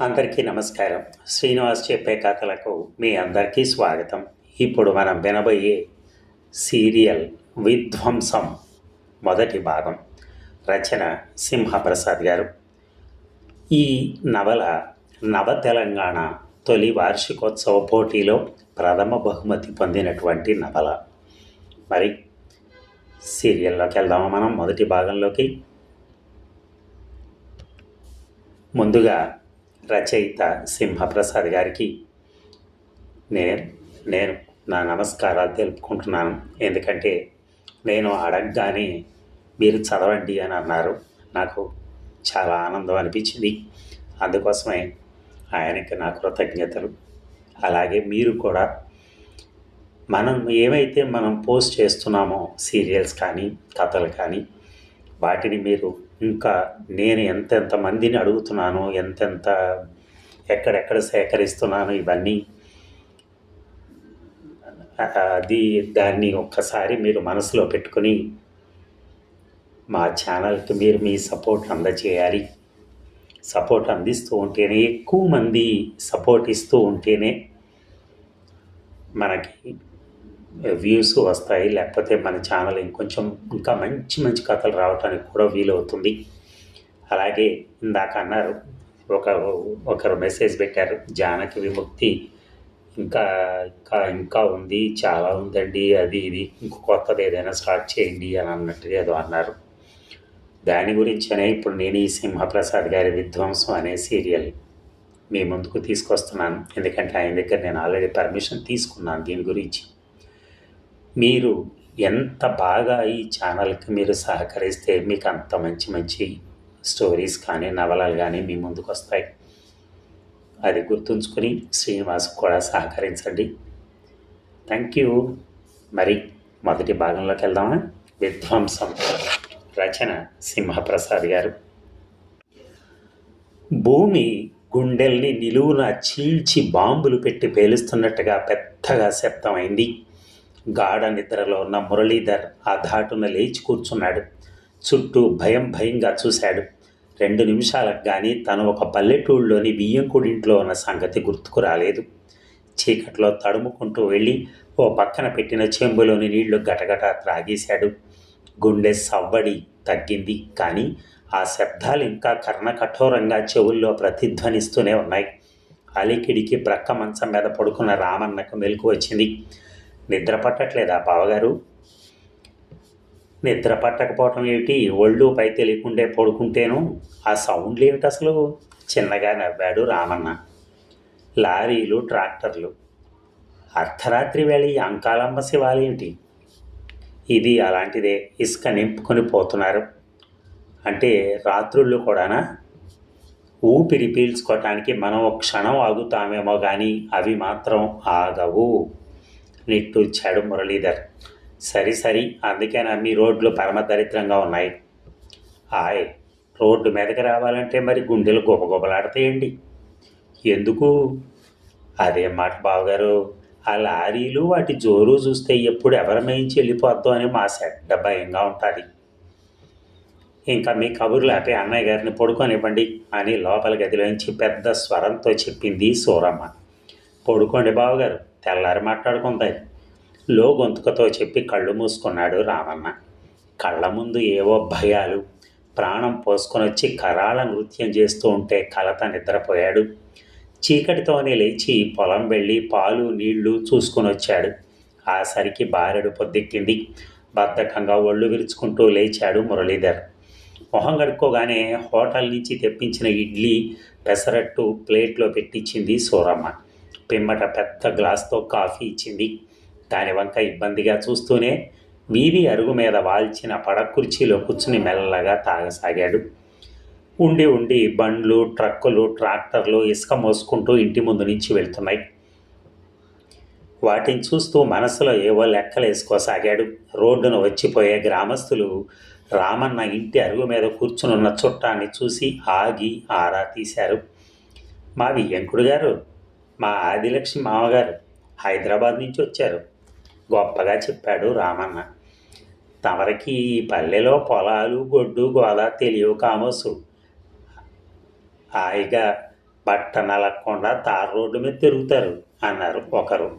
అందరికీ నమస్కారం. శ్రీనివాస్ చెప్పే కథలకు మీ అందరికీ స్వాగతం. ఇప్పుడు మనం వినబోయే సీరియల్ విధ్వంసం మొదటి భాగం. రచన సింహప్రసాద్ గారు. ఈ నవల నవ తెలంగాణ తొలి వార్షికోత్సవ పోటీలో ప్రథమ బహుమతి పొందినటువంటి నవల. మరి సీరియల్లోకి వెళ్దామా మనం? మొదటి భాగంలోకి. ముందుగా రచయిత సింహప్రసాద్ గారికి నేను నేను నా నమస్కారాలు తెలుపుకుంటున్నాను. ఎందుకంటే నేను అడగగానే మీరు చదవండి అని అన్నారు. నాకు చాలా ఆనందం అనిపించింది. అందుకోసమే ఆయనకి నా కృతజ్ఞతలు. అలాగే మీరు కూడా మనం ఏమైతే మనం పోస్ట్ చేస్తున్నామో సీరియల్స్ కానీ కథలు కానీ వాటిని మీరు ఇంకా నేను ఎంతెంత మందిని అడుగుతున్నానో ఎంతెంత ఎక్కడెక్కడ సేకరిస్తున్నాను ఇవన్నీ అది దాన్ని ఒక్కసారి మీరు మనసులో పెట్టుకొని మా ఛానల్కి మీరు మీ సపోర్ట్ అందజేయాలి సపోర్ట్ అందిస్తూ ఉంటేనే ఎక్కువ మంది సపోర్ట్ ఇస్తూ ఉంటేనే మనకి వ్యూస్ వస్తాయి. లేకపోతే మన ఛానల్ ఇంకొంచెం ఇంకా మంచి మంచి కథలు రావడానికి కూడా వీలవుతుంది. అలాగే ఇందాక అన్నారు ఒక ఒకరు మెసేజ్ పెట్టారు జానకి విముక్తి ఇంకా ఇంకా ఇంకా ఉంది చాలా ఉందండి అది ఇది ఇంకో కొత్తది ఏదైనా స్టార్ట్ చేయండి అని అన్నట్టుగా ఏదో అన్నారు. దాని గురించనే ఇప్పుడు నేను ఈ సింహప్రసాద్ గారి విధ్వంసం అనే సీరియల్ మీ ముందుకు తీసుకొస్తున్నాను. ఎందుకంటే ఆయన దగ్గర నేను ఆల్రెడీ పర్మిషన్ తీసుకున్నాను దీని గురించి. మీరు ఎంత బాగా ఈ ఛానల్కి మీరు సహకరిస్తే మీకు అంత మంచి మంచి స్టోరీస్ కానీ నవలలు కానీ మీ ముందుకు వస్తాయి. అది గుర్తుంచుకొని శ్రీనివాస్ కూడా సహకరించండి. థ్యాంక్ యూ మరి మొదటి భాగంలోకి వెళ్దామా? విధ్వంసం. రచన సింహప్రసాద్ గారు. భూమి గుండెల్ని నిలువున చీల్చి బాంబులు పెట్టి పేలుస్తున్నట్టుగా పెద్దగా శబ్దమైంది. గాఢ నిద్రలో ఉన్న మురళీధర్ ఆ ధాటున లేచి కూర్చున్నాడు. చుట్టూ భయం భయంగా చూశాడు. రెండు నిమిషాలకు కానీ తను ఒక పల్లెటూళ్ళలోని బియ్యంకుడింట్లో ఉన్న సంగతి గుర్తుకు రాలేదు. చీకట్లో తడుముకుంటూ వెళ్ళి ఓ పక్కన పెట్టిన చెంబులోని నీళ్ళు గటగట త్రాగేశాడు. గుండె సవ్వడి తగ్గింది కానీ ఆ శబ్దాలు ఇంకా కర్ణకఠోరంగా చెవుల్లో ప్రతిధ్వనిస్తూనే ఉన్నాయి. అలికిడికి ప్రక్క మంచం మీద పడుకున్న రామన్నకు మెలకు వచ్చింది. నిద్ర పట్టట్లేదా బావగారు? నిద్ర పట్టకపోవటం ఏమిటి? ఒళ్ళు పై తెలియకుండే పడుకుంటేను ఆ సౌండ్లు ఏమిటి అసలు? చిన్నగా నవ్వాడు రామన్న. లారీలు ట్రాక్టర్లు. అర్ధరాత్రి వేళ ఈ అంకాలమ్మ శివాలేంటి ఇది అలాంటిదే ఇసుక నింపుకొని పోతున్నారు. అంటే రాత్రుళ్ళు కూడానా? ఊపిరి పీల్చుకోవటానికి మనం క్షణం ఆగుతామేమో కానీ అవి మాత్రం ఆగవు. నిట్టూర్చాడు మురళీధర్. సరి సరి అందుకేనా మీ రోడ్లు పరమదరిద్రంగా ఉన్నాయి? ఆయ్ రోడ్డు మీదకి రావాలంటే మరి గుండెలు గొప్పగొప్పలాడతాయండి ఎందుకు? అదే మాట బావగారు. ఆ లారీలు వాటి జోరు చూస్తే ఎప్పుడు ఎవరి మేయించి వెళ్ళిపోద్దాం అని మా సెడ్డ భయంగా ఉంటుంది. ఇంకా మీ కబుర్లు అటే అన్నయ్య గారిని పడుకోనివ్వండి అని లోపల గదిలోంచి పెద్ద స్వరంతో చెప్పింది సూరమ్మ. పడుకోండి బావగారు. తెల్లారి మాట్లాడుకుంది. లో గొంతుకతో చెప్పి కళ్ళు మూసుకున్నాడు రామన్న కళ్ళ ముందు ఏవో భయాలు ప్రాణం పోసుకొని వచ్చి కరాళ నృత్యం చేస్తూ ఉంటే కలత నిద్రపోయాడు. చీకటితోనే లేచి పొలం వెళ్ళి పాలు నీళ్ళు చూసుకొని వచ్చాడు. ఆ సరికి బారెడు పొద్దెక్కింది. బద్ధకంగా ఒళ్ళు విరుచుకుంటూ లేచాడు మురళీధర్. మొహం కడుక్కోగానే హోటల్ నుంచి తెప్పించిన ఇడ్లీ పెసరట్టు ప్లేట్లో పెట్టించింది సూరమ్మ. పిమ్మట పెద్ద గ్లాస్తో కాఫీ ఇచ్చింది. దాని వంక ఇబ్బందిగా చూస్తూనే వీధి అరుగు మీద వాల్చిన పడకుర్చీలో కూర్చుని మెల్లగా తాగసాగాడు. ఉండి ఉండి బండ్లు ట్రక్కులు ట్రాక్టర్లు ఇసుక మోసుకుంటూ ఇంటి ముందు నుంచి వెళ్తున్నాయి. వాటిని చూస్తూ మనసులో ఏవో లెక్కలు వేసుకోసాగాడు. రోడ్డును వచ్చిపోయే గ్రామస్తులు రామన్న ఇంటి అరుగు మీద కూర్చునున్న చుట్టాన్ని చూసి ఆగి ఆరా తీశారు. మా వియ్యంకుడు గారు మా ఆదిలక్ష్మి మామగారు హైదరాబాద్ నుంచి వచ్చారు. గొప్పగా చెప్పాడు రామన్న. తమరికి ఈ పల్లెలో పొలాలు గొడ్డు గోదా తెలియవు కామోసు. హాయిగా బట్ట నలగకుండా తార్ రోడ్డు మీద తిరుగుతారు అన్నారు ఒకరు.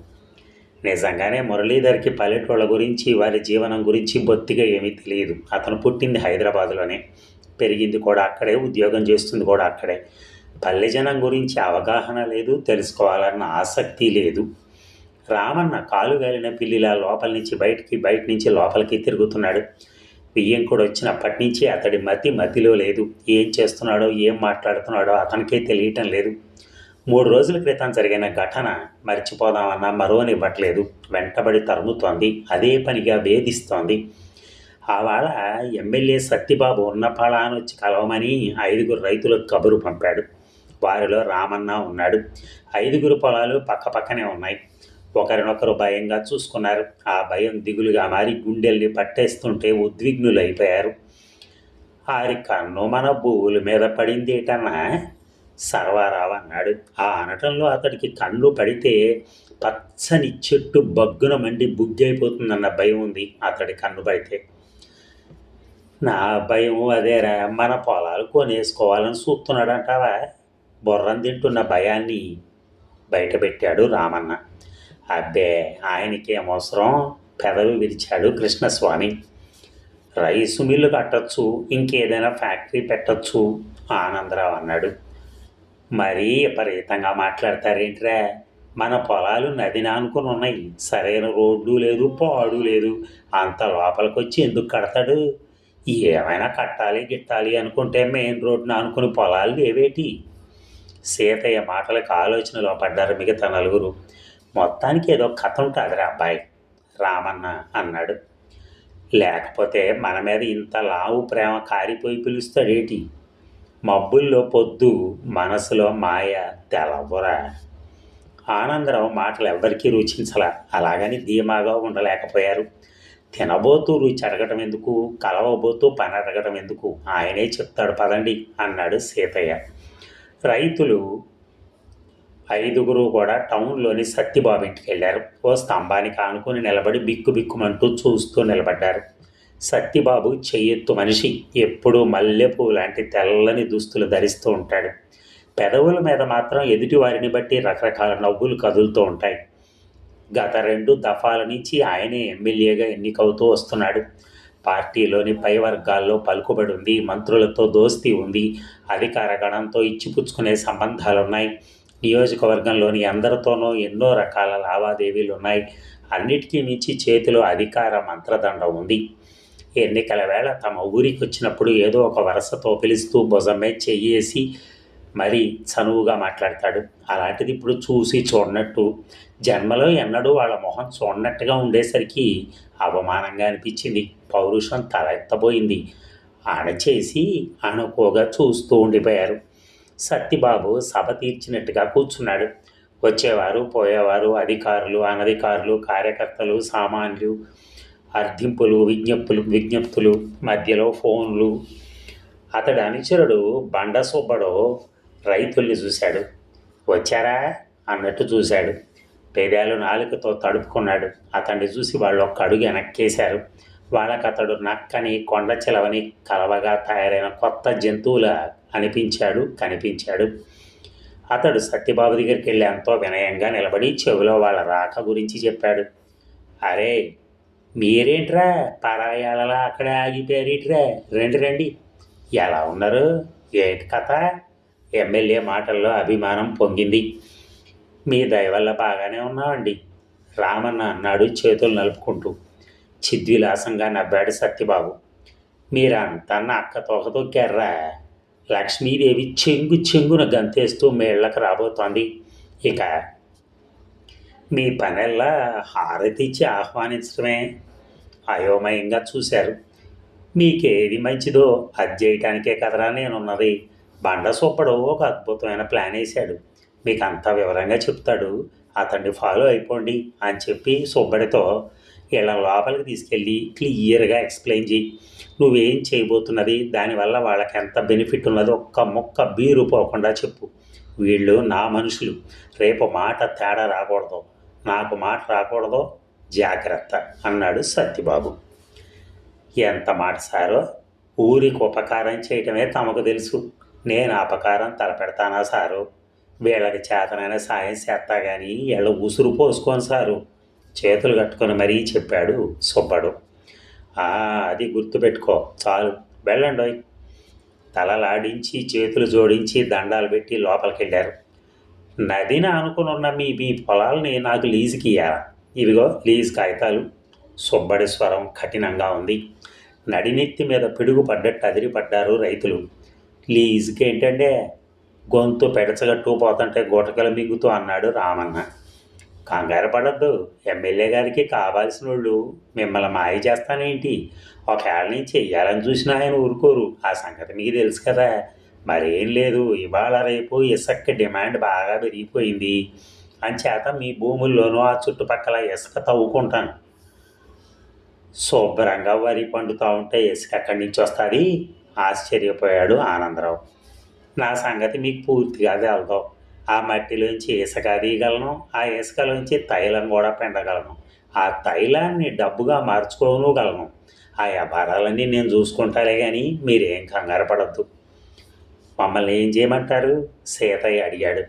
నిజంగానే మురళీధర్కి పల్లెటూళ్ళ గురించి వారి జీవనం గురించి బొత్తిగా ఏమీ తెలియదు. అతను పుట్టింది హైదరాబాద్లోనే. పెరిగింది కూడా అక్కడే ఉద్యోగం చేస్తుంది కూడా అక్కడే. పల్లె జనం గురించి అవగాహన లేదు తెలుసుకోవాలన్న ఆసక్తి లేదు. రామన్న కాలు గాలిన పిల్లిలా లోపల నుంచి బయటికి బయట నుంచి లోపలికి తిరుగుతున్నాడు. బియ్యంకుడు వచ్చినప్పటి నుంచి అతడి మతి మతిలో లేదు. ఏం చేస్తున్నాడో ఏం మాట్లాడుతున్నాడో అతనికే తెలియటం లేదు. మూడు రోజుల క్రితం జరిగిన ఘటన మర్చిపోదామన్నా మరోనివ్వట్లేదు వెంటబడి తరుముతోంది. అదే పనిగా వేధిస్తోంది. ఆవాళ ఎమ్మెల్యే సత్తిబాబు ఉన్నపాళాను వచ్చి కలవమని ఐదుగురు రైతులకు కబురు పంపాడు. వారిలో రామన్న ఉన్నాడు. ఐదుగురు పొలాలు పక్క పక్కనే ఉన్నాయి. ఒకరినొకరు భయంగా చూసుకున్నారు. ఆ భయం దిగులుగా మారి గుండెల్ని పట్టేస్తుంటే ఉద్విగ్నులైపోయారు. ఆరి కన్ను మన భూముల మీద పడిందేటన్నా? సర్వారావు అన్నాడు. ఆ అనటంలో అతడికి కన్ను పడితే పచ్చని చెట్టు బగ్గున మండి బుగ్గైపోతుందన్న భయం ఉంది అతడి కన్ను పడితే. నా భయం అదేరా. మన పొలాలు కొనేసుకోవాలని చూస్తున్నాడంటావా? బుర్రం తింటున్న భయాన్ని బయటపెట్టాడు రామన్న. అబ్బే ఆయనకే అవసరం? పెదవి విరిచాడు కృష్ణస్వామి. రైసు మిల్లు కట్టచ్చు ఇంకేదైనా ఫ్యాక్టరీ పెట్టచ్చు ఆనందరావు అన్నాడు. మరీ విపరీతంగా మాట్లాడతారేంట్రా? మన పొలాలు నదిని అనుకుని ఉన్నాయి. సరైన రోడ్డు లేదు పాడు లేదు. అంత లోపలికి వచ్చి ఎందుకు కడతాడు? ఏమైనా కట్టాలి గిట్టాలి అనుకుంటే మెయిన్ రోడ్డున ఆనుకుని పొలాలు లేవేటి? సీతయ్య మాటలకు ఆలోచనలో పడ్డారు మిగతా నలుగురు. మొత్తానికి ఏదో కథ ఉంటుందిరా అబ్బాయి రామన్న అన్నాడు. లేకపోతే మన మీద ఇంత లావు ప్రేమ కారిపోయి పిలుస్తాడేటి? మబ్బుల్లో పొద్దు మనసులో మాయ తెలవరా ఆనందరావు మాటలు ఎవ్వరికీ రుచించలా. అలాగని ధీమాగా ఉండలేకపోయారు. తినబోతూ రుచి అడగటం ఎందుకు? కలవబోతూ పని అడగటం ఎందుకు? ఆయనే చెప్తాడు పదండి అన్నాడు సీతయ్య. రైతులు ఐదుగురు కూడా టౌన్లోని సత్యబాబు ఇంటికి వెళ్ళారు. ఓ స్తంభానికి ఆనుకొని నిలబడి బిక్కు బిక్కుమంటూ చూస్తూ నిలబడ్డారు. సత్యబాబు చెయ్యెత్తు మనిషి. ఎప్పుడూ మల్లెపూ లాంటి తెల్లని దుస్తులు ధరిస్తూ ఉంటాడు. పెదవుల మీద మాత్రం ఎదుటి వారిని బట్టి రకరకాల నవ్వులు కదులుతూ ఉంటాయి. గత రెండు దఫాల నుంచి ఆయనే ఎమ్మెల్యేగా ఎన్నికవుతూ వస్తున్నాడు. పార్టీలోని పై వర్గాల్లో పలుకుబడి ఉంది మంత్రులతో దోస్తీ ఉంది అధికార గణంతో ఇచ్చిపుచ్చుకునే సంబంధాలున్నాయి. నియోజకవర్గంలోని అందరితోనూ ఎన్నో రకాల లావాదేవీలు ఉన్నాయి. అన్నిటికీ మించి చేతిలో అధికార మంత్రదండం ఉంది. ఎన్నికల వేళ తమ ఊరికి వచ్చినప్పుడు ఏదో ఒక వరసతో పిలుస్తూ భుజమే చెయ్యేసి మరీ చనువుగా మాట్లాడతాడు. అలాంటిది ఇప్పుడు చూసి చూడనట్టు జన్మలో ఎన్నడూ వాళ్ళ మొహం చూడనట్టుగా ఉండేసరికి అవమానంగా అనిపించింది. పౌరుషం తల ఎత్తబోయింది. ఆడచేసి అనుకోగా చూస్తూ ఉండిపోయారు. సత్తిబాబు సభ తీర్చినట్టుగా కూర్చున్నాడు. వచ్చేవారు పోయేవారు అధికారులు అనధికారులు కార్యకర్తలు సామాన్యులు అర్థింపులు విజ్ఞప్తులు విజ్ఞప్తులు మధ్యలో ఫోన్లు. అతడి అనుచరుడు బండ సుబ్బడు రైతుల్ని చూశాడు. వచ్చారా? అన్నట్టు చూశాడు. పేదాలు నాలుకతో తడుపుకున్నాడు. అతన్ని చూసి వాళ్ళు ఒక్క అడుగు వెనక్కేశారు. వాళ్ళకి అతడు నక్కని కొండ చిలవని కలవగా తయారైన కొత్త జంతువుల అనిపించాడు కనిపించాడు. అతడు సత్యబాబు దగ్గరికి వెళ్ళి ఎంతో వినయంగా నిలబడి చెవిలో వాళ్ళ రాక గురించి చెప్పాడు. అరే మీరేంట్రా పరాయాలలా అక్కడే ఆగిపోయారేట్రా? రండి రండి. ఎలా ఉన్నారు? ఏంటి కథ? ఎమ్మెల్యే మాటల్లో అభిమానం పొంగింది. మీ దయ వల్ల బాగానే ఉన్నామండి రామన్న అన్నాడు చేతులు నలుపుకుంటూ. చిద్విలాసంగా నవ్వాడు సత్యబాబు. మీరంతా నా అక్క తోక తొక్కారా లక్ష్మీదేవి చెంగు చెంగున గంతేస్తూ మేళ్ళకు రాబోతోంది. ఇక మీ పనెల్లా హారతి ఇచ్చి ఆహ్వానించడమే. అయోమయంగా చూశారు. మీకేది మంచిదో అది చేయటానికే కదరా నేనున్నది. బండ సూపడు ఒక అద్భుతమైన ప్లాన్ వేశాడు మీకు అంతా వివరంగా చెప్తాడు. అతన్ని ఫాలో అయిపోండి అని చెప్పి సుబ్బడితో వీళ్ళ లోపలికి తీసుకెళ్ళి క్లియర్గా ఎక్స్ప్లెయిన్ చేయి. నువ్వేం చేయబోతున్నది? దానివల్ల వాళ్ళకి ఎంత బెనిఫిట్ ఉన్నది? ఒక్క మొక్క బీరు పోకుండా చెప్పు. వీళ్ళు నా మనుషులు. రేపు మాట తేడా రాకూడదు. నాకు మాట రాకూడదో. జాగ్రత్త అన్నాడు సత్యబాబు. ఎంత మాట సారో? ఊరికి ఉపకారం చేయటమే తమకు తెలుసు. నేను అపకారం తలపెడతానా సారు? వీళ్ళకి చేతనైన సాయం చేస్తా కానీ వీళ్ళ ఉసురు పోసుకోను సారు. చేతులు కట్టుకొని మరీ చెప్పాడు సుబ్బడు. అది గుర్తుపెట్టుకో చాలు. వెళ్ళండి తలలాడించి చేతులు జోడించి దండాలు పెట్టి లోపలికి వెళ్ళారు నదిని అనుకునున్న ఉన్న మీ మీ పొలాల్ని నాకు లీజుకి ఇయ్యాలా ఇవిగో లీజ్ కాగితాలు. సుబ్బడి స్వరం కఠినంగా ఉంది. నడినెత్తి మీద పిడుగు పడ్డట్టు అదిరిపడ్డారు రైతులు. లీజుకి ఏంటంటే గొంతు పెడచగట్టు పోతుంటే గుటకలు మింగుతూ అన్నాడు రామన్న. కంగారు పడద్దు. ఎమ్మెల్యే గారికి కావాల్సిన వాళ్ళు మిమ్మల్ని మాయ చేస్తానేంటి? ఒకవేళ నుంచి చెయ్యాలని చూసినా ఆయన ఊరుకోరు. ఆ సంగతి మీకు తెలుసు కదా. మరేం లేదు. ఇవాళ రేపు ఇసుక డిమాండ్ బాగా పెరిగిపోయింది. అంచేత మీ భూముల్లోనూ ఆ చుట్టుపక్కల ఇసుక తవ్వుకుంటాను. శుభ్రంగా వరి పండుతూ ఉంటే ఇసుక ఎక్కడి నుంచి వస్తుంది? ఆశ్చర్యపోయాడు ఆనందరావు. నా సంగతి మీకు పూర్తిగా తెలదు ఆ మట్టిలోంచి ఇసుక తీయగలను ఆ ఇసుకలోంచి తైలం కూడా పెండగలను. ఆ తైలాన్ని డబ్బుగా మార్చుకోనుగలను ఆ వ్యాపారాలన్నీ నేను చూసుకుంటాలే కానీ మీరేం కంగారు పడద్దు. మమ్మల్ని ఏం చేయమంటారు? సీతయ్య అడిగాడు.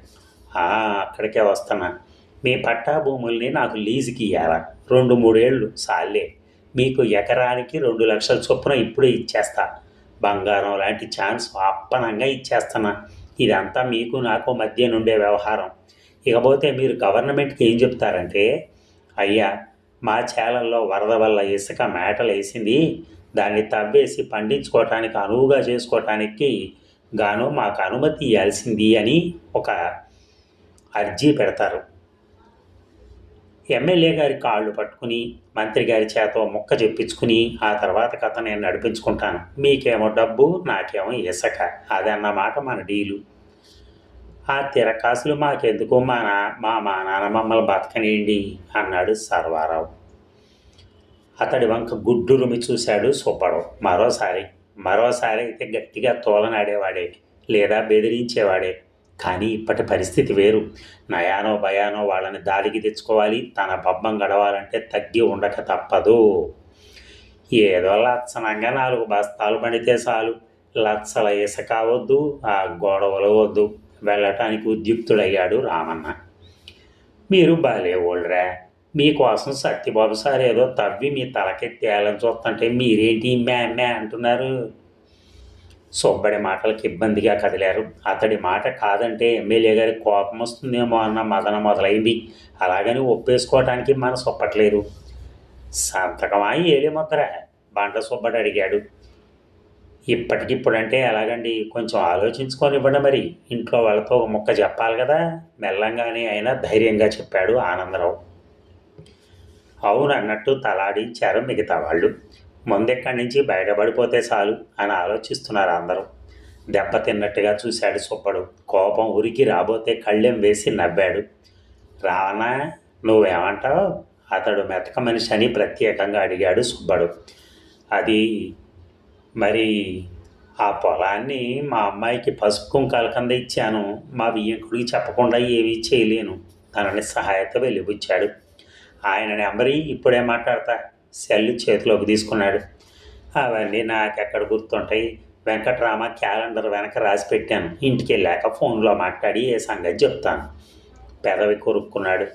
అక్కడికే వస్తున్నా. మీ పట్టా భూముల్ని నాకు లీజుకి ఇవ్వాలా రెండు మూడేళ్ళు సాలే మీకు ఎకరానికి రెండు లక్షల చొప్పున ఇప్పుడే ఇచ్చేస్తా. బంగారం లాంటి ఛాన్స్ అప్పనంగా ఇచ్చేస్తున్నా. ఇదంతా మీకు నాకు మధ్య నుండే వ్యవహారం. ఇకపోతే మీరు గవర్నమెంట్కి ఏం చెప్తారంటే అయ్యా మా చేలల్లో వరద వల్ల ఇసుక మేటలు వేసింది దాన్ని తవ్వేసి పండించుకోవటానికి అనువుగా చేసుకోవటానికి గాను మాకు అనుమతి ఇవ్వాల్సింది అని ఒక అర్జీ పెడతారు. ఎమ్మెల్యే గారి కాళ్ళు పట్టుకుని మంత్రి గారి చేత ముక్క చెప్పించుకుని ఆ తర్వాత కథ నేను నడిపించుకుంటాను. మీకేమో డబ్బు నాకేమో ఇసక. అదన్నమాట మన డీలు. ఆ తిరకాసులు మాకెందుకు మా నా మా మా నాన్న మమ్మల్ని బతకనియండి? అన్నాడు సర్వారావు. అతడి వంక గుడ్డురుమి చూశాడు సుబ్బడు. మరోసారి మరోసారి అయితే గట్టిగా తోలనాడేవాడే లేదా బెదిరించేవాడే. కానీ ఇప్పటి పరిస్థితి వేరు. నయానో భయానో వాళ్ళని దారికి తెచ్చుకోవాలి. తన పబ్బం గడవాలంటే తగ్గి ఉండక తప్పదు. ఏదో లక్షణంగా నాలుగు బస్తాలు పడితే చాలు. లక్షల ఇసుక వద్దు ఆ గొడవలు వద్దు. వెళ్ళటానికి ఉద్యుక్తుడయ్యాడు రామన్న. మీరు బాలే మీకోసం సత్యబాబు సార్ ఏదో తవ్వి మీ తలకెత్తేయాలని చూస్తుంటే మీరేంటి మ్యా మ్యా అంటున్నారు? సుబ్బడి మాటలకు ఇబ్బందిగా కదిలారు. అతడి మాట కాదంటే ఎమ్మెల్యే గారికి కోపం వస్తుందేమో అన్న మదన మొదలైంది. అలాగని ఒప్పేసుకోవటానికి మనసు ఒప్పట్లేదు. సంతకమా ఏలే బండ సుబ్బడి అడిగాడు. ఇప్పటికిప్పుడంటే ఎలాగండి? కొంచెం ఆలోచించుకొని ఇవ్వండి మరి. ఇంట్లో వాళ్ళతో ఒక ముక్క చెప్పాలి కదా? మెల్లంగానే అయినా ధైర్యంగా చెప్పాడు ఆనందరావు. అవును అన్నట్టు తలాడించారు మిగతా వాళ్ళు. ముందెక్కడి నుంచి బయటపడిపోతే చాలు అని ఆలోచిస్తున్నారు అందరూ. దెబ్బతిన్నట్టుగా చూశాడు సుబ్బడు. కోపం ఉరికి రాబోతే కళ్ళెం వేసి నవ్వాడు. రానా నువ్వేమంటావు? అతడు మెతక మనిషి అని ప్రత్యేకంగా అడిగాడు సుబ్బడు. అది మరి ఆ పొలాన్ని మా అమ్మాయికి పసుపు కుంకాల కింద ఇచ్చాను. మా బియ్యంకుడికి చెప్పకుండా ఏమీ చేయలేను. తనని సహాయత వెలిబుచ్చాడు ఆయన నెంబరి ఇప్పుడే మాట్లాడతా. సెల్లు చేతిలోకి తీసుకున్నాడు. అవన్నీ నాకెక్కడ గుర్తుంటాయి? వెంకట్రామ క్యాలెండర్ వెనక రాసి పెట్టాను. ఇంటికి వెళ్ళాక ఫోన్లో మాట్లాడి ఏ సంగతి చెప్తాను. పెదవి కొరుక్కున్నాడు.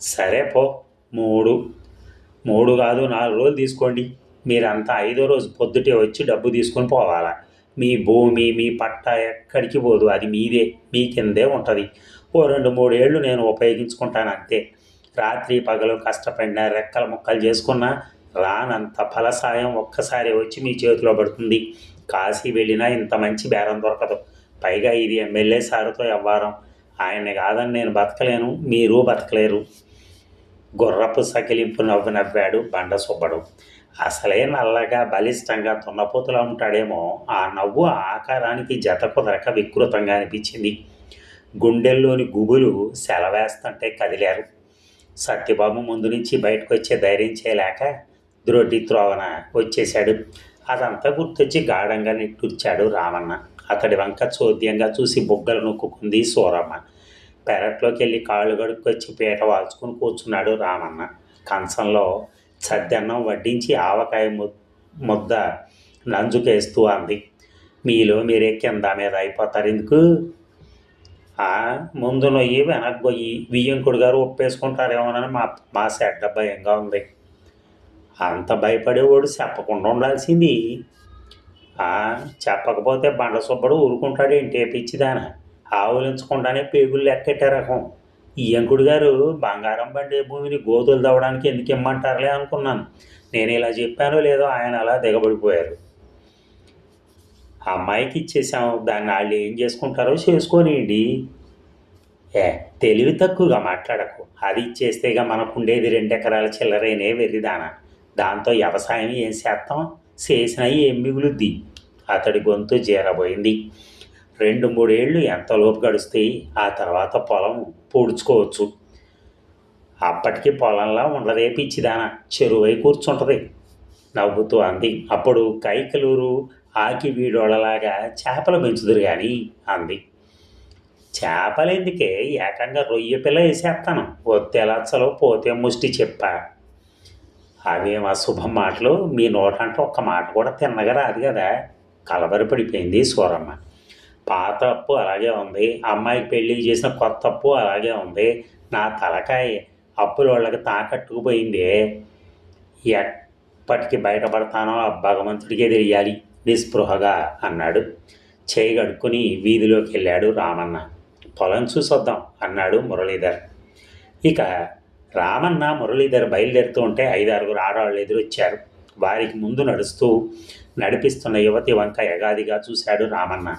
సరే పో మూడు. మూడు కాదు నాలుగు రోజులు తీసుకోండి. మీరంతా ఐదో రోజు పొద్దుటే వచ్చి డబ్బు తీసుకొని పోవాలా. మీ భూమి మీ పట్ట ఎక్కడికి పోదు. అది మీదే మీ కిందే ఉంటుంది. ఓ రెండు మూడేళ్ళు నేను ఉపయోగించుకుంటాను అంతే. రాత్రి పగలు కష్టపడినా రెక్కల ముక్కలు చేసుకున్నా రానంత ఫలసాయం ఒక్కసారి వచ్చి మీ చేతిలో పడుతుంది. కాశీ వెళ్ళినా ఇంత మంచి బేరం దొరకదు. పైగా ఇది ఎమ్మెల్యే సారుతో వ్యవహారం. ఆయన్ని కాదని నేను బతకలేను మీరు బతకలేరు. గుర్రపు సకిలింపు నవ్వు నవ్వాడు బండ సుబ్బడు. అసలే నల్లగా బలిష్టంగా తున్నపోతులా ఉంటాడేమో. ఆ నవ్వు ఆకారానికి జత కుదరక వికృతంగా అనిపించింది. గుండెల్లోని గుబులు సెలవేస్తుంటే కదిలారు. సత్యబాబు ముందు నుంచి బయటకు వచ్చే ధైర్యం చేయలేక ద్రోటి త్రోవన వచ్చేశాడు. అదంతా గుర్తొచ్చి గాఢంగా నిట్టూర్చాడు రామన్న. అతడి వంక చోద్యంగా చూసి బుగ్గలు నొక్కుంది సూరమ్మ. పెరట్లోకి వెళ్ళి కాళ్ళు గడుక్కొచ్చి పీట వాల్చుకుని కూర్చున్నాడు రామన్న. కంచంలో సద్దన్నం వడ్డించి ఆవకాయ ము- ముద్ద నంజుకేస్తూ అంది. మీలో మీరే కింద మీద అయిపోతారు ఎందుకు? ముందు నొయ్యి వెనక్కి పోయి వియ్యంకుడు గారు ఒప్పేసుకుంటారేమోనని మా మా సెడ్డ భయంగా ఉంది. అంత భయపడేవాడు చెప్పకుండా ఉండాల్సింది. చెప్పకపోతే బండ సుబ్బడు ఊరుకుంటాడు ఏంటి పిచ్చిదాన? ఆవులించకుండానే పేగులు లెక్కెట్టే రకం. ఇయ్యంకుడు గారు బంగారం బండి భూమిని గోతులు తవ్వడానికి ఎందుకు ఇమ్మంటారులే అనుకున్నాను. నేను ఇలా చెప్పానో లేదో ఆయన అలా దిగబడిపోయారు. అమ్మాయికి ఇచ్చేసాం దాన్ని వాళ్ళు ఏం చేసుకుంటారో చేసుకోనియండి. ఏ తెలివి తక్కువగా మాట్లాడకు. అది ఇచ్చేస్తేగా మనకు ఉండేది రెండు ఎకరాల చిల్లరేనే వెర్రిదాన దాంతో వ్యవసాయం ఏం చేస్తాం? చేసినా ఏం మిగులుద్ది? అతడి గొంతు జీరబోయింది. రెండు మూడేళ్ళు ఎంతలోపు గడుస్తాయి ఆ తర్వాత పొలం పూడ్చుకోవచ్చు. అప్పటికి పొలంలా ఉండదే పిచ్చిదాన. చెరువై కూర్చుంటది. నవ్వుతూ అంది. అప్పుడు కైకలూరు ఆకి వీడోళ్ళలాగా చేపలు పెంచుదురు కానీ అంది. చేపలెందుకే? ఏకంగా రొయ్య పిల్ల వేసేస్తాను ఒత్తేలచ్చలో పోతే ముష్టి చెప్పా. అవేం అశుభం మాటలు మీ నోటంటే ఒక్క మాట కూడా తిన్నగా రాదు కదా. కలబరి పడిపోయింది సూరమ్మ. పాత అప్పు అలాగే ఉంది. అమ్మాయికి పెళ్ళి చేసిన కొత్త అప్పు అలాగే ఉంది. నా తలకాయ అప్పుల వాళ్ళకి ఎప్పటికి బయటపడతానో ఆ భగవంతుడికే తెలియాలి నిస్పృహగా అన్నాడు. చేయి కడుక్కుని వీధిలోకి వెళ్ళాడు రామన్న. పొలం చూసొద్దాం అన్నాడు మురళీధర్. ఇక రామన్న మురళీధర్ బయలుదేరుతూ ఉంటే ఐదారుగురు ఆడవాళ్ళు ఎదురొచ్చారు. వారికి ముందు నడుస్తూ నడిపిస్తున్న యువతి వంక యగాదిగా చూశాడు రామన్న.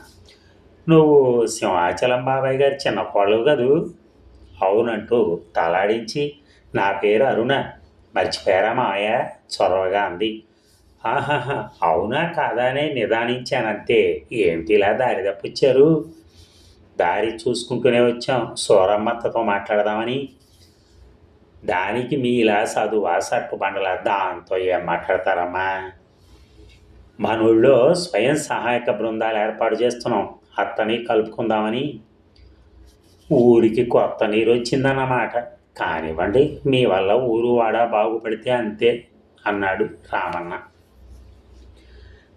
నువ్వు సింహాచలం బాబాయ్ గారి చిన్న కోడలు కదూ? అవునంటూ తలాడించి నా పేరు అరుణ. మర్చిపోయారా మాయ చొరవగా అంది. ఆహాహా అవునా కాదా అని నిదానించానంతే. ఏంటి ఇలా దారి తప్పొచ్చారు? దారి చూసుకుంటూనే వచ్చాం. సూరమ్మత్తతో మాట్లాడదామని. దానికి మీ ఇలా చదువా సట్టు బండల దాంతో ఏం మాట్లాడతారమ్మా? మన ఊళ్ళో స్వయం సహాయక బృందాలు ఏర్పాటు చేస్తున్నాం. అత్తని కలుపుకుందామని. ఊరికి కొత్త నీరు వచ్చిందన్నమాట. కానివ్వండి మీ వల్ల ఊరు వాడ బాగుపడితే అంతే అన్నాడు రామన్న.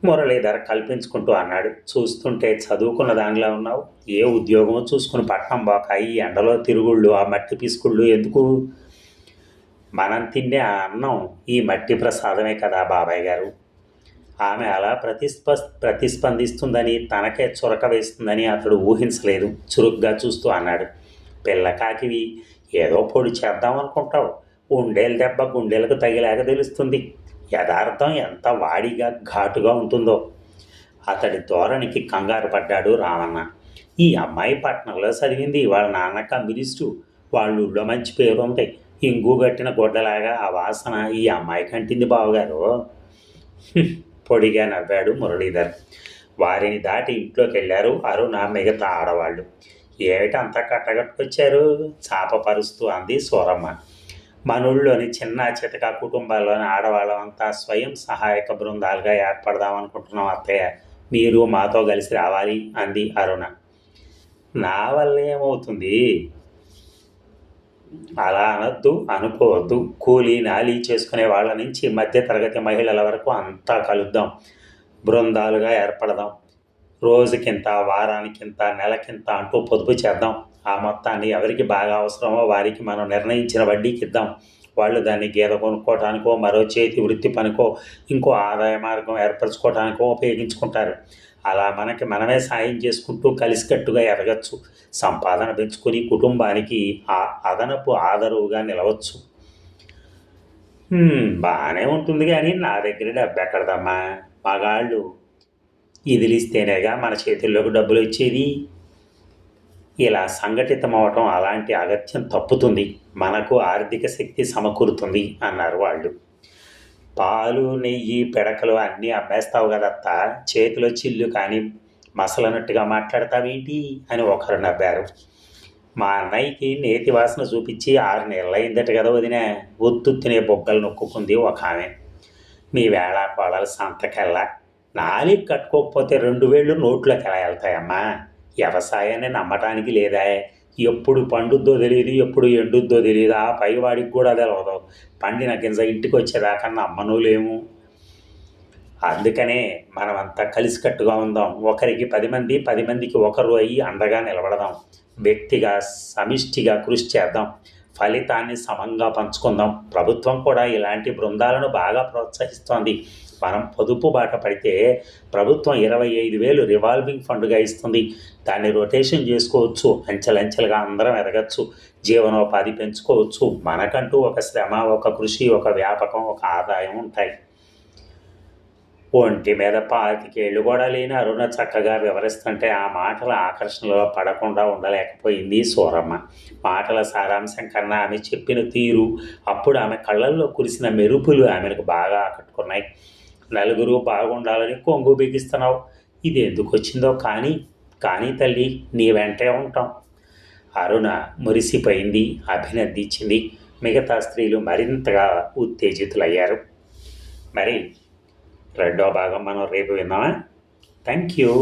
మురళీధర కల్పించుకుంటూ అన్నాడు చూస్తుంటే చదువుకున్న దానిలో ఉన్నావు. ఏ ఉద్యోగమో చూసుకుని పట్నం బాక. ఈ ఎండలో తిరుగుళ్ళు ఆ మట్టి పిసుకుళ్ళు ఎందుకు మనం తినే ఆ అన్నం ఈ మట్టి ప్రసాదమే కదా బాబాయ్ గారు. ఆమె అలా ప్రతిస్ప ప్రతిస్పందిస్తుందని తనకే చురక వేస్తుందని అతడు ఊహించలేదు. చురుగ్గా చూస్తూ అన్నాడు. పిల్లకాకివి ఏదో పొడి చేద్దాం అనుకుంటావు. ఉండేలు దెబ్బ గుండెలకు తగిలాక తెలుస్తుంది. యథార్థం ఎంత వాడిగా ఘాటుగా ఉంటుందో. అతడి ధోరణికి కంగారు పడ్డాడు రామన్న. ఈ అమ్మాయి పట్నంలో చదివింది. వాళ్ళ నాన్న కమ్యూనిస్టు. వాళ్ళ ఊళ్ళో మంచి పేరు ఉంది ఇంగు కట్టిన గుడ్డలాగా ఆ వాసన ఈ అమ్మాయి కంటింది బావగారు. పొడిగా నవ్వాడు మురళీధర్. వారిని దాటి ఇంట్లోకి వెళ్ళారు అరుణ మిగతా ఆడవాళ్ళు. ఏమిటి అంతా కట్టగట్టుకొచ్చారు? చాప పరుస్తూ అంది సూరమ్మ. మనూళ్ళలోని చిన్న చితక కుటుంబాల్లోని ఆడవాళ్ళమంతా స్వయం సహాయక బృందాలుగా ఏర్పడదాం అనుకుంటున్నాం అత్తయ్య. మీరు మాతో కలిసి రావాలి అంది అరుణ. నా వల్ల ఏమవుతుంది? అలా అనొద్దు అనుకోవద్దు. కూలి నాలి చేసుకునే వాళ్ళ నుంచి మధ్య తరగతి మహిళల వరకు అంతా కలుద్దాం. బృందాలుగా ఏర్పడదాం. రోజుకింత వారానికింత నెలకింత అంటూ పొదుపు చేద్దాం. ఆ మొత్తాన్ని ఎవరికి బాగా అవసరమో వారికి మనం నిర్ణయించిన వడ్డీకి ఇద్దాం. వాళ్ళు దాన్ని గీత కొనుక్కోవటానికో మరో చేతి వృత్తి పనికో ఇంకో ఆదాయ మార్గం ఏర్పరచుకోవటానికో ఉపయోగించుకుంటారు. అలా మనకి మనమే సాయం చేసుకుంటూ కలిసికట్టుగా ఎదగచ్చు. సంపాదన పెంచుకొని కుటుంబానికి ఆ అదనపు ఆదరువుగా నిలవచ్చు. బాగానే ఉంటుంది కానీ నా దగ్గర డబ్బు ఎక్కడదమ్మా? మగాళ్ళు ఇదిలిస్తేనేగా మన చేతుల్లోకి డబ్బులు వచ్చేది. ఇలా సంఘటితమవటం అలాంటి అగత్యం తప్పుతుంది. మనకు ఆర్థిక శక్తి సమకూరుతుంది అన్నారు వాళ్ళు. పాలు నెయ్యి పిడకలు అన్నీ అమ్మేస్తావు కదత్తా. చేతిలో చిల్లు కానీ మసలనట్టుగా మాట్లాడతావేంటి అని ఒకరు నవ్వారు. మా అన్నయ్యకి నేతి వాసన చూపించి ఆరు నెలలైందట కదా వదిన ఒత్తుత్తినే బొగ్గలు నొక్కుకుంది ఒక ఆమె. మీ వేళ కోడలు సంతకెళ్ళ నాలుగు కట్టుకోకపోతే రెండు వేళ్ళు నోట్లోకి ఎలా వెళ్తాయమ్మా? వ్యవసాయాన్ని నమ్మటానికి లేదా? ఎప్పుడు పండుద్దో తెలియదు ఎప్పుడు ఎండుద్దో తెలియదు ఆ పైవాడికి కూడా తెలవదు పండిన గింజ ఇంటికి వచ్చేదాకా నమ్మను లేము అందుకనే మనమంతా కలిసికట్టుగా ఉందాం. ఒకరికి పది మంది పది మందికి ఒకరు అయ్యి అండగా నిలబడదాం. వ్యక్తిగా సమిష్టిగా కృషి చేద్దాం. ఫలితాన్ని సమంగా పంచుకుందాం. ప్రభుత్వం కూడా ఇలాంటి బృందాలను బాగా ప్రోత్సహిస్తోంది. మనం పొదుపు బాట పడితే ప్రభుత్వం ఇరవై ఐదు వేలు రివాల్వింగ్ ఫండ్గా ఇస్తుంది. దాన్ని రొటేషన్ చేసుకోవచ్చు. అంచెలంచెలుగా అందరం ఎరగచ్చు. జీవనోపాధి పెంచుకోవచ్చు. మనకంటూ ఒక శ్రమ ఒక కృషి ఒక వ్యాపకం ఒక ఆదాయం ఉంటాయి. ఒంటి మీద పాతికేళ్ళు కూడా లేని అరుణ చక్కగా వివరిస్తుంటే ఆ మాటల ఆకర్షణలో పడకుండా ఉండలేకపోయింది సూరమ్మ. మాటల సారాంశం కన్నా ఆమె చెప్పిన తీరు అప్పుడు ఆమె కళ్ళల్లో కురిసిన మెరుపులు ఆమెకు బాగా ఆకట్టుకున్నాయి. నలుగురు బాగుండాలని కొంగు బిగిస్తున్నావు. ఇది ఎందుకు వచ్చిందో కానీ కానీ తల్లి నీ వెంటే ఉంటాం. అరుణ మురిసిపోయింది అభినందించింది. మిగతా స్త్రీలు మరింతగా ఉత్తేజితులయ్యారు. మరి రెండో భాగం మనం రేపు విన్నామా థ్యాంక్ యూ